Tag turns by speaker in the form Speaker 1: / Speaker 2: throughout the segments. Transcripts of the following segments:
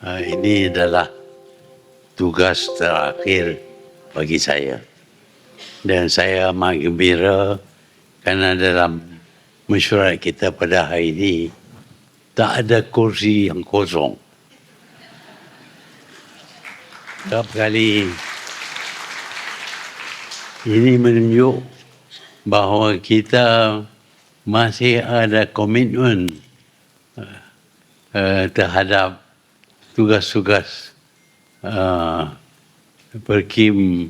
Speaker 1: Ah, ini adalah tugas terakhir bagi saya. Dan saya amat gembira kerana dalam mesyuarat kita pada hari ini tak ada kursi yang kosong. Setiap kali ini menunjuk bahawa kita masih ada komitmen uh, terhadap tugas-tugas uh, perkim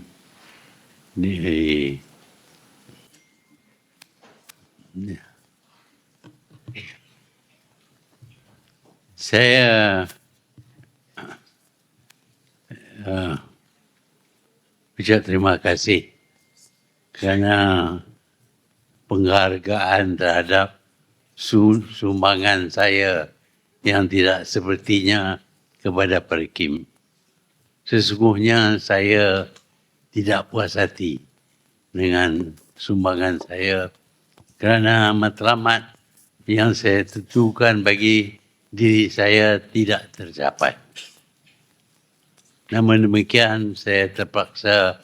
Speaker 1: di saya uh, terima kasih kerana penghargaan terhadap su- sumbangan saya yang tidak sepertinya kepada Perkim. Sesungguhnya saya tidak puas hati dengan sumbangan saya kerana matlamat yang saya tentukan bagi diri saya tidak tercapai. Namun demikian saya terpaksa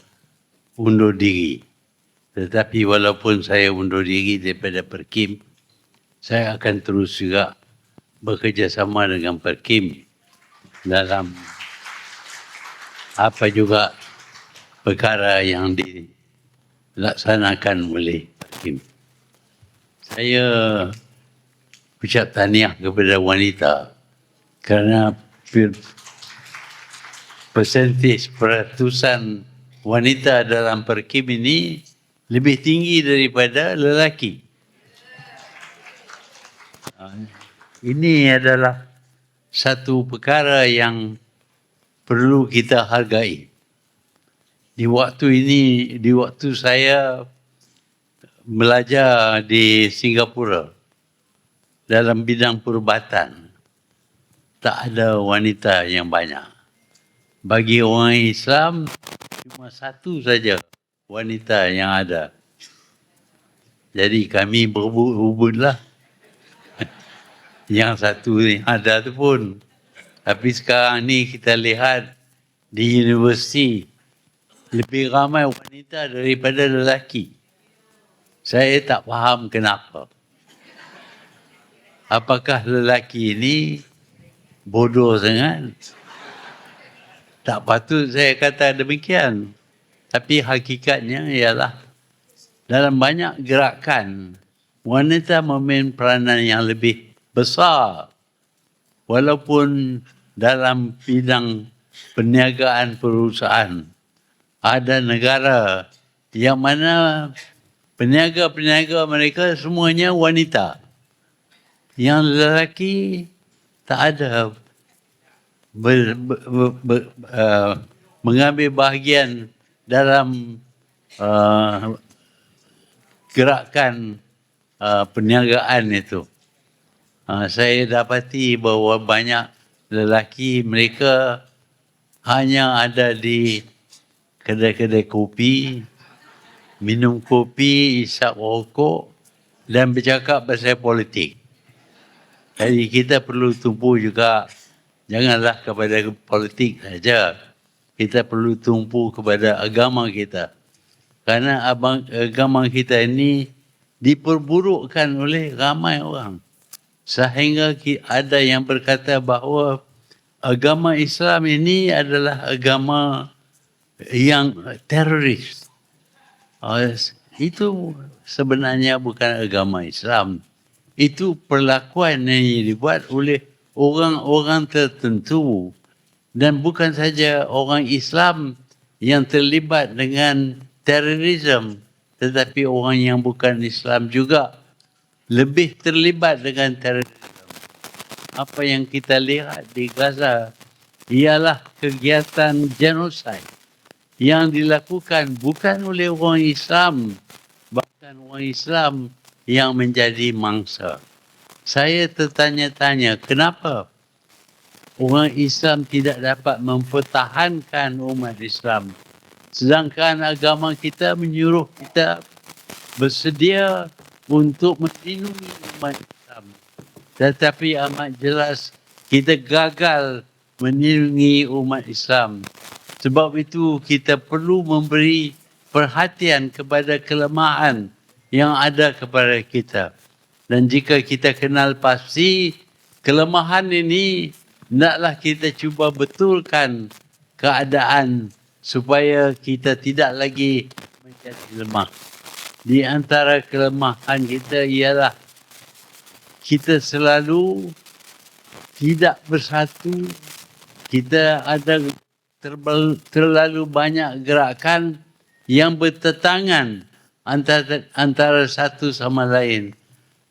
Speaker 1: undur diri. Tetapi walaupun saya undur diri daripada Perkim, saya akan terus juga bekerjasama dengan Perkim dalam apa juga perkara yang dilaksanakan oleh Perkim. Saya ucap tahniah kepada wanita kerana per- persentis peratusan wanita dalam Perkim ini lebih tinggi daripada lelaki. Ah, Ini adalah satu perkara yang perlu kita hargai. Di waktu ini, di waktu saya belajar di Singapura dalam bidang perubatan, tak ada wanita yang banyak. Bagi orang Islam, cuma satu saja wanita yang ada. Jadi kami berebut-rebutlah yang satu yang ada tu pun. Tapi sekarang ni kita lihat di universiti lebih ramai wanita daripada lelaki. Saya tak faham kenapa. Apakah lelaki ini bodoh sangat? Tak patut saya kata demikian. Tapi hakikatnya ialah dalam banyak gerakan wanita memain peranan yang lebih besar. Walaupun dalam bidang perniagaan perusahaan ada negara yang mana peniaga-peniaga mereka semuanya wanita. Yang lelaki tak ada. Ber, ber, ber, ber, uh, mengambil bahagian dalam uh, gerakan uh, perniagaan itu. Uh, saya dapati bahawa banyak lelaki mereka hanya ada di kedai-kedai kopi, minum kopi, isap rokok dan bercakap pasal politik. Jadi kita perlu tumpu juga janganlah kepada politik saja. Kita perlu tumpu kepada agama kita. Karena agama kita ini diperburukkan oleh ramai orang. Sehingga ada yang berkata bahawa agama Islam ini adalah agama yang teroris. Oh, itu sebenarnya bukan agama Islam. Itu perlakuan yang dibuat oleh orang-orang tertentu dan bukan saja orang Islam yang terlibat dengan terorisme tetapi orang yang bukan Islam juga lebih terlibat dengan terorisme. Apa yang kita lihat di Gaza ialah kegiatan genosid yang dilakukan bukan oleh orang Islam bahkan orang Islam yang menjadi mangsa. Saya tertanya-tanya kenapa orang Islam tidak dapat mempertahankan umat Islam sedangkan agama kita menyuruh kita bersedia untuk melindungi umat Islam. Tetapi amat jelas kita gagal melindungi umat Islam. Sebab itu kita perlu memberi perhatian kepada kelemahan yang ada kepada kita. Dan jika kita kenal pasti kelemahan ini, naklah kita cuba betulkan keadaan supaya kita tidak lagi menjadi lemah. Di antara kelemahan kita ialah kita selalu tidak bersatu. Kita ada terlalu banyak gerakan yang bertetangan antara, antara satu sama lain.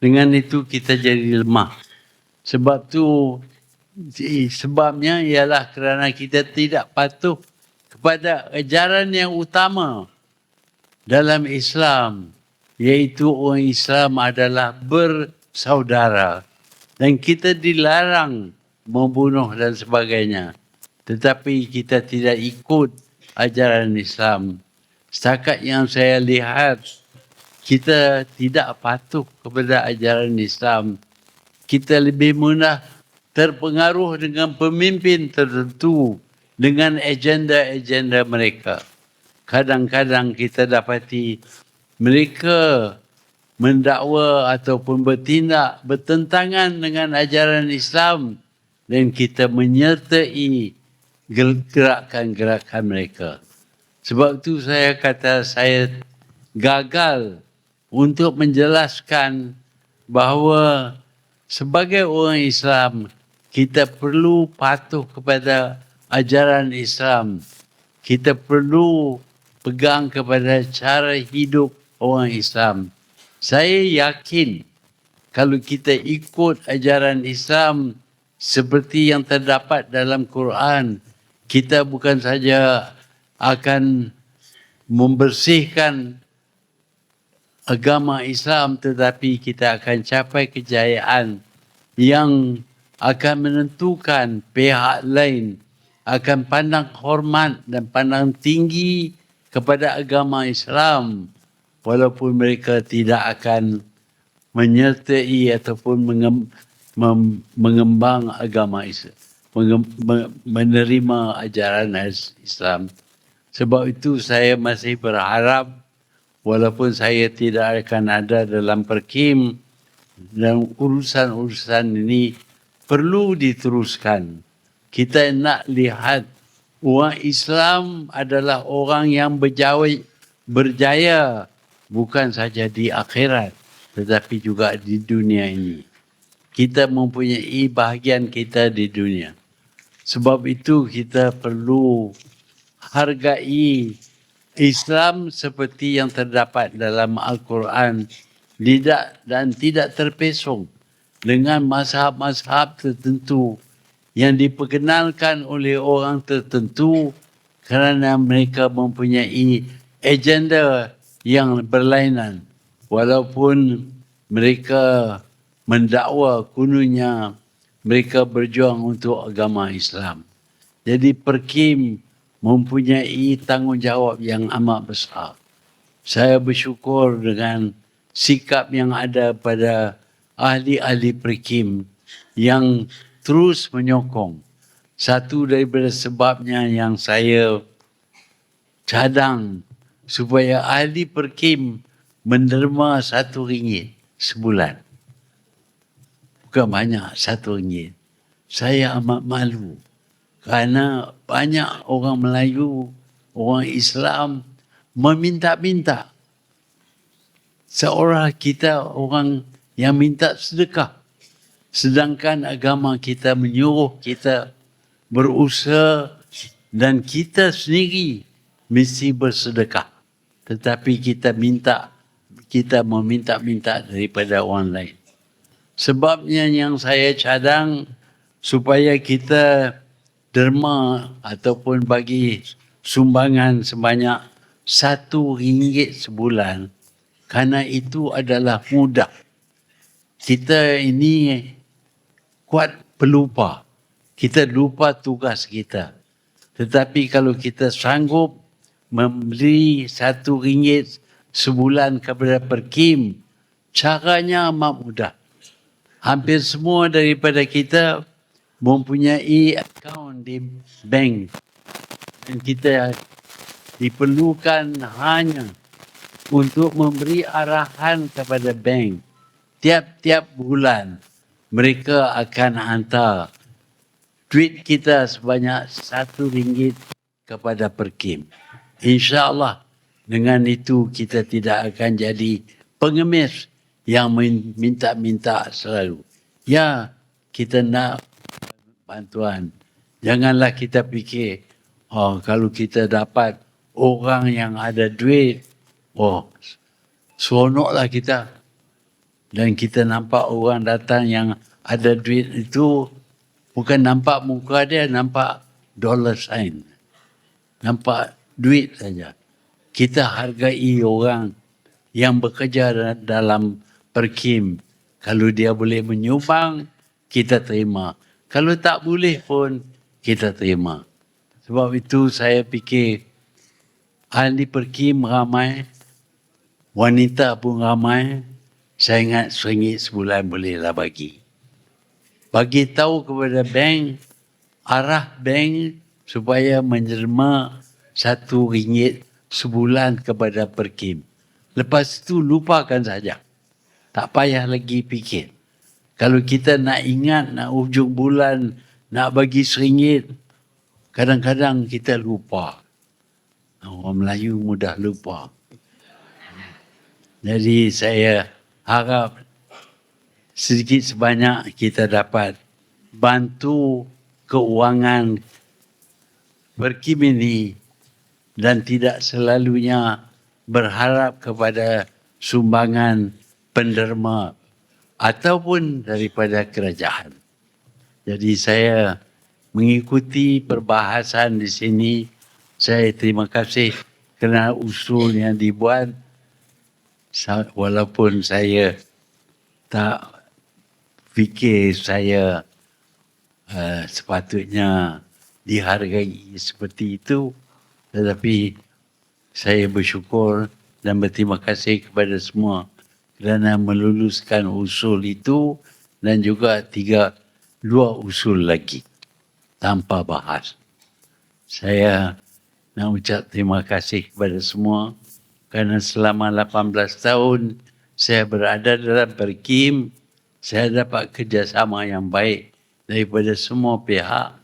Speaker 1: Dengan itu kita jadi lemah. Sebab tu sebabnya ialah kerana kita tidak patuh kepada ajaran yang utama dalam Islam iaitu orang Islam adalah bersaudara. Dan kita dilarang membunuh dan sebagainya. Tetapi kita tidak ikut ajaran Islam. Setakat yang saya lihat kita tidak patuh kepada ajaran Islam. Kita lebih mudah terpengaruh dengan pemimpin tertentu dengan agenda-agenda mereka. Kadang-kadang kita dapati mereka mendakwa ataupun bertindak bertentangan dengan ajaran Islam dan kita menyertai gerakan-gerakan mereka. Sebab itu saya kata saya gagal untuk menjelaskan bahawa sebagai orang Islam kita perlu patuh kepada ajaran Islam. Kita perlu pegang kepada cara hidup orang Islam. Saya yakin kalau kita ikut ajaran Islam seperti yang terdapat dalam Quran, kita bukan saja akan membersihkan agama Islam tetapi kita akan capai kejayaan yang akan menentukan pihak lain akan pandang hormat dan pandang tinggi kepada agama Islam walaupun mereka tidak akan menyertai ataupun mengembang agama Islam menerima ajaran Islam sebab itu saya masih berharap walaupun saya tidak akan ada dalam perkim dan urusan-urusan ini perlu diteruskan. Kita nak lihat orang Islam adalah orang yang berjaya, berjaya bukan saja di akhirat tetapi juga di dunia ini. Kita mempunyai bahagian kita di dunia. Sebab itu kita perlu hargai Islam seperti yang terdapat dalam Al-Quran tidak dan tidak terpesong dengan mazhab-mazhab tertentu yang diperkenalkan oleh orang tertentu kerana mereka mempunyai agenda yang berlainan walaupun mereka mendakwa kununya mereka berjuang untuk agama Islam. Jadi Perkim mempunyai tanggungjawab yang amat besar. Saya bersyukur dengan sikap yang ada pada ahli-ahli perikim yang terus menyokong. Satu daripada sebabnya yang saya cadang supaya ahli perikim menerima satu ringgit sebulan. Bukan banyak, satu ringgit. Saya amat malu kerana banyak orang Melayu, orang Islam meminta-minta seorang kita orang yang minta sedekah. Sedangkan agama kita menyuruh kita berusaha dan kita sendiri mesti bersedekah. Tetapi kita minta, kita meminta-minta daripada orang lain. Sebabnya yang saya cadang supaya kita derma ataupun bagi sumbangan sebanyak satu ringgit sebulan kerana itu adalah mudah kita ini kuat pelupa. Kita lupa tugas kita. Tetapi kalau kita sanggup memberi satu ringgit sebulan kepada perkim, caranya amat mudah. Hampir semua daripada kita mempunyai akaun di bank dan kita diperlukan hanya untuk memberi arahan kepada bank tiap-tiap bulan mereka akan hantar duit kita sebanyak satu ringgit kepada Perkim. InsyaAllah dengan itu kita tidak akan jadi pengemis yang minta-minta selalu. Ya, kita nak bantuan. Janganlah kita fikir, oh kalau kita dapat orang yang ada duit, oh seronoklah kita. Dan kita nampak orang datang yang ada duit itu bukan nampak muka dia, nampak dollar sign. Nampak duit saja. Kita hargai orang yang bekerja dalam perkim. Kalau dia boleh menyumbang, kita terima. Kalau tak boleh pun, kita terima. Sebab itu saya fikir ahli perkim ramai, wanita pun ramai, saya ingat seringgit sebulan bolehlah bagi. Bagi tahu kepada bank, arah bank supaya menerima satu ringgit sebulan kepada perkim. Lepas itu lupakan saja. Tak payah lagi fikir. Kalau kita nak ingat nak ujung bulan nak bagi seringgit, kadang-kadang kita lupa. Orang Melayu mudah lupa. Jadi saya harap sedikit sebanyak kita dapat bantu keuangan berkim ini dan tidak selalunya berharap kepada sumbangan penderma ataupun daripada kerajaan. Jadi saya mengikuti perbahasan di sini. Saya terima kasih kerana usul yang dibuat walaupun saya tak fikir saya uh, sepatutnya dihargai seperti itu tetapi saya bersyukur dan berterima kasih kepada semua kerana meluluskan usul itu dan juga tiga dua usul lagi tanpa bahas. Saya nak ucap terima kasih kepada semua kerana selama 18 tahun saya berada dalam perkim, saya dapat kerjasama yang baik daripada semua pihak,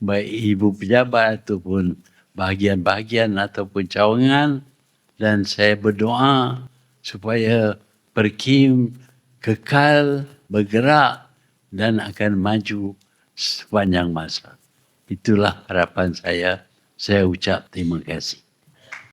Speaker 1: baik ibu pejabat ataupun bahagian-bahagian ataupun cawangan dan saya berdoa supaya perkim kekal bergerak dan akan maju sepanjang masa. Itulah harapan saya. Saya ucap terima kasih.